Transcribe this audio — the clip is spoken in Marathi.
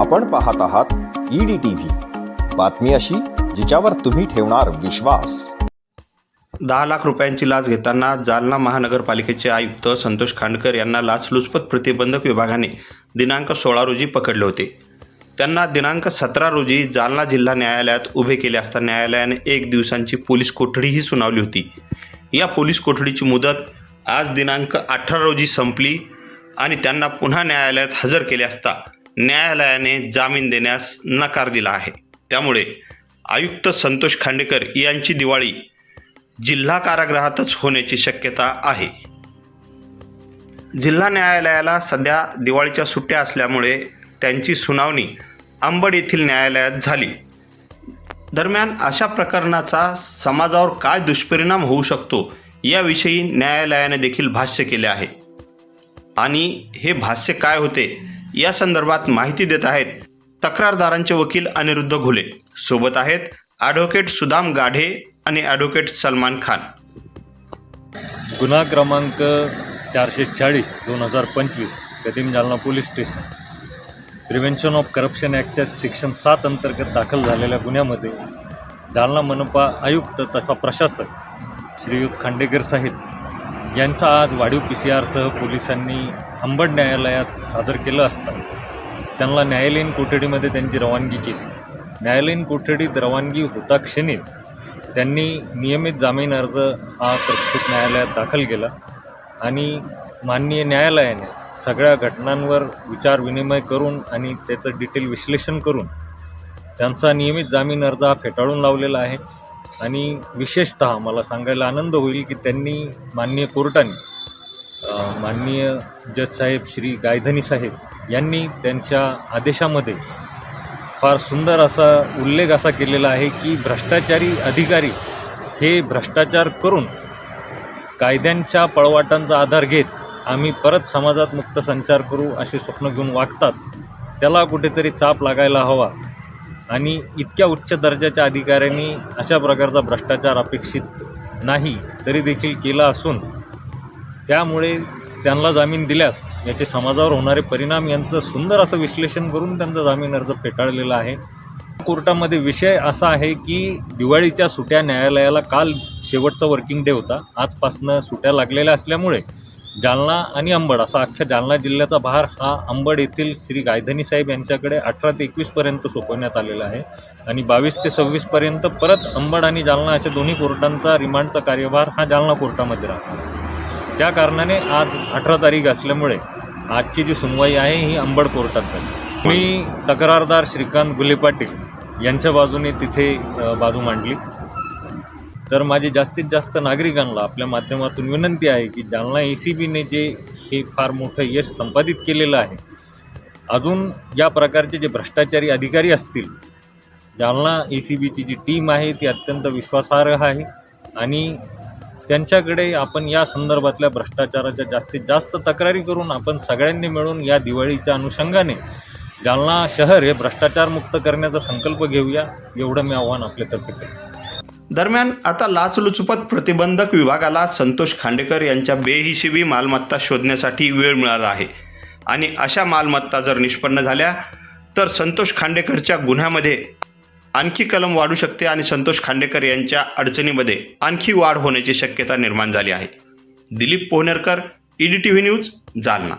आपण पाहत आहात ईडी टीव्ही बातमी अशी जिच्यावर तुम्ही ठेवणार विश्वास. दहा लाख रुपयांची लाच घेताना जालना महानगरपालिकेचे आयुक्त संतोष खांडकर यांना लाचलुचपत प्रतिबंधक विभागाने दिनांक सोळा रोजी पकडले होते. त्यांना दिनांक सतरा रोजी जालना जिल्हा न्यायालयात उभे केले असता न्यायालयाने एक दिवसांची पोलीस कोठडीही सुनावली होती. या पोलीस कोठडीची मुदत आज दिनांक अठरा रोजी संपली आणि त्यांना पुन्हा न्यायालयात हजर केले असता न्यायालयाने जामीन देण्यास नकार दिला आहे. त्यामुळे आयुक्त संतोष खांडेकर यांची दिवाळी जिल्हा कारागृहातच होण्याची शक्यता आहे. जिल्हा न्यायालयाला सध्या दिवाळीच्या सुट्ट्या असल्यामुळे त्यांची सुनावणी अंबड येथील न्यायालयात झाली. दरम्यान अशा प्रकरणाचा समाजावर काय दुष्परिणाम होऊ शकतो याविषयी न्यायालयाने देखील भाष्य केले आहे. आणि हे भाष्य काय होते? या संदर्भात माहिती देत आहेत तक्रारदारांचे वकील अनिरुद्ध घुले. सोबत आहेत ॲडव्होकेट सुदाम गाढे आणि ॲडव्होकेट सलमान खान. गुन्हा क्रमांक चारशे चाळीस दोन हजार पंचवीस Kadim Jalna police station. Prevention of corruption ॲक्टच्या section सात अंतर्गत दाखल झालेल्या गुन्ह्यामध्ये जालना मनपा आयुक्त तथा प्रशासक श्रीयुत खांडेकर साहेब यांचा आज वाढीव पी सी आरसह पोलिसांनी अंबड न्यायालयात सादर केलं असता. त्यांना न्यायालयीन कोठडीमध्ये त्यांची रवानगी केली. न्यायालयीन कोठडीत रवानगी होता क्षणीच त्यांनी नियमित जामीन अर्ज हा प्रस्तुत न्यायालयात दाखल केला आणि माननीय न्यायालयाने सगळ्या घटनांवर विचारविनिमय करून आणि त्याचं डिटेल विश्लेषण करून त्यांचा नियमित जामीन अर्ज हा फेटाळून लावलेला आहे. आणि विशेषत मला सांगायला आनंद होईल की त्यांनी माननीय कोर्टाने माननीय जज साहेब श्री गायधनी साहेब यांनी त्यांच्या आदेशामध्ये फार सुंदर असा उल्लेख असा केलेला आहे की भ्रष्टाचारी अधिकारी हे भ्रष्टाचार करून कायद्यांच्या पळवाटांचा आधार घेत आम्ही परत समाजात मुक्त संचार करू असे स्वप्न घेऊन वागतात त्याला कुठेतरी चाप लागायला हवा. आणि इतक्या उच्च दर्जाच्या अधिकाऱ्यांनी अशा प्रकारचा भ्रष्टाचार अपेक्षित नाही तरी देखील केला असून त्यामुळे त्यांना जामीन दिल्यास याचे समाजावर होणारे परिणाम यांचं सुंदर असं विश्लेषण करून त्यांचा जामीन अर्ज फेटाळलेला आहे. कोर्टामध्ये विषय असा आहे की दिवाळीच्या सुट्या न्यायालयाला काल शेवटचा वर्किंग डे होता. आजपासनं सुट्या लागलेल्या असल्यामुळे जालना आणि अंबड असा अख्ख्या जालना जिल्ह्याचा भार हा अंबड येथील श्री गायधनी साहेब यांच्याकडे अठरा ते एकवीसपर्यंत सोपवण्यात आलेला आहे. आणि बावीस ते सव्वीसपर्यंत परत अंबड आणि जालना अशा दोन्ही कोर्टांचा रिमांडचा कार्यभार हा जालना कोर्टामध्ये राहतो त्या कारणाने आज अठरा तारीख असल्यामुळे आजची जी सुनवाई आहे ही अंबड कोर्टात झाली. मी तक्रारदार श्रीकांत गुले पाटील यांच्या बाजूने तिथे बाजू मांडली. तर माझी जास्तीत जास्त नागरिकांना आपल्या माध्यमातून विनंती आहे की जालना ए सी बीने जे हे फार मोठं यश संपादित केलेलं आहे अजून या प्रकारचे जे भ्रष्टाचारी अधिकारी असतील जालना ए सी बीची जी टीम आहे ती अत्यंत विश्वासार्ह आहे आणि त्यांच्याकडे आपण या संदर्भातल्या भ्रष्टाचाराच्या जास्तीत जास्त तक्रारी करून आपण सगळ्यांनी मिळून या दिवाळीच्या अनुषंगाने जालना शहर हे भ्रष्टाचारमुक्त करण्याचा संकल्प घेऊया एवढं मी आव्हान आपल्यातर्फे करतो. दरम्यान आता लाचलुचपत प्रतिबंधक विभागाला संतोष खांडेकर यांच्या बेहिशेबी मालमत्ता शोधण्यासाठी वेळ मिळाला आहे. आणि अशा मालमत्ता जर निष्पन्न झाल्या तर संतोष खांडेकरच्या गुन्ह्यामध्ये आणखी कलम वाढू शकते आणि संतोष खांडेकर यांच्या अडचणीमध्ये आणखी वाढ होण्याची शक्यता निर्माण झाली आहे. Dilip Pohanerkar ED T V news Jalna.